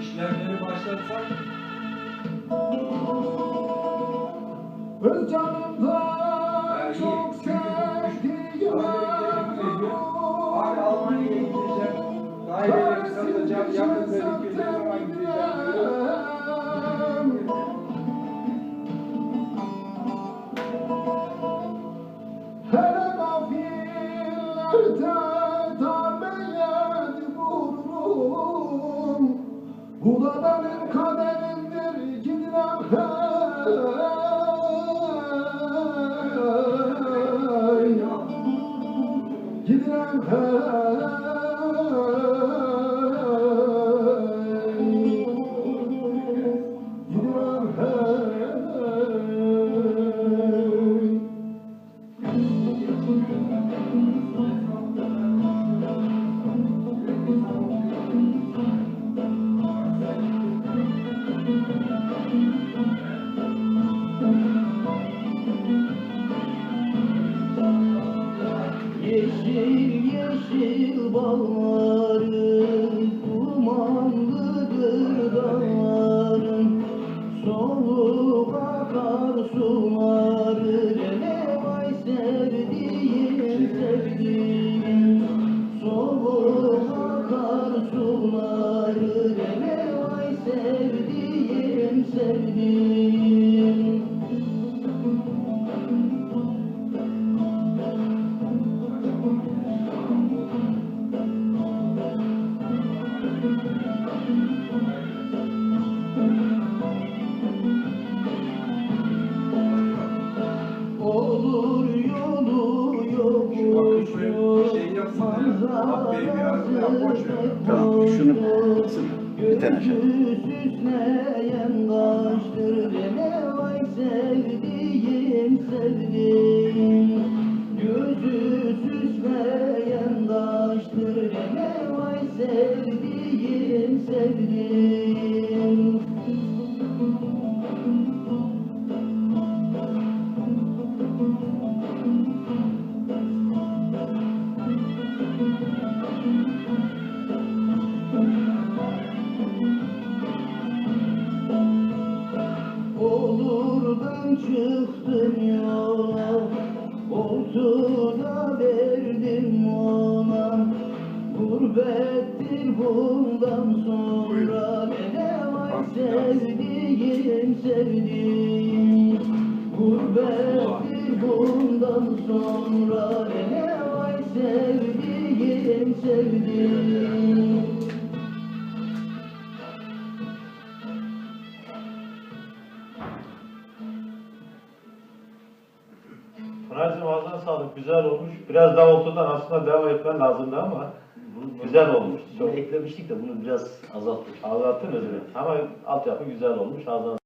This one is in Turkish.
işlemleri başlatsak canımda iyi, çok sevdiğim Abi Almanya'ya gideceğim. Daireleri satacağım. Yakın dedik ki ne zaman gideceğim diyor. Hele Bu da benim kaderimdir gidirem hey Gidirem hey Yeşil yeşil bağları Dumanlıdır dağların Soluk akar suları Ne vay sevdiğim sevdiğim. Soluk akar suları Ne vay sevdiğim sevdiğim yap, boş ver. Tamam, şunu bir tane şey. Süsleyen kaştır ne vay sevdiğim sevdiğim çıktım yola Ortada verdim ona. Gurbettir bundan sonra Ne var sevdiğim sevdiğim. Gurbettir bundan sonra Ne var sevdiğim sevdiğim Pınar'cığım ağzına sağlık. Güzel olmuş. Biraz daha ortadan aslında devam etmen lazımdı ama güzel olmuş. Bunu Çok eklemiştik de bunu biraz azalttık. ağlattınız mı? Ama altyapı güzel olmuş. Ağzına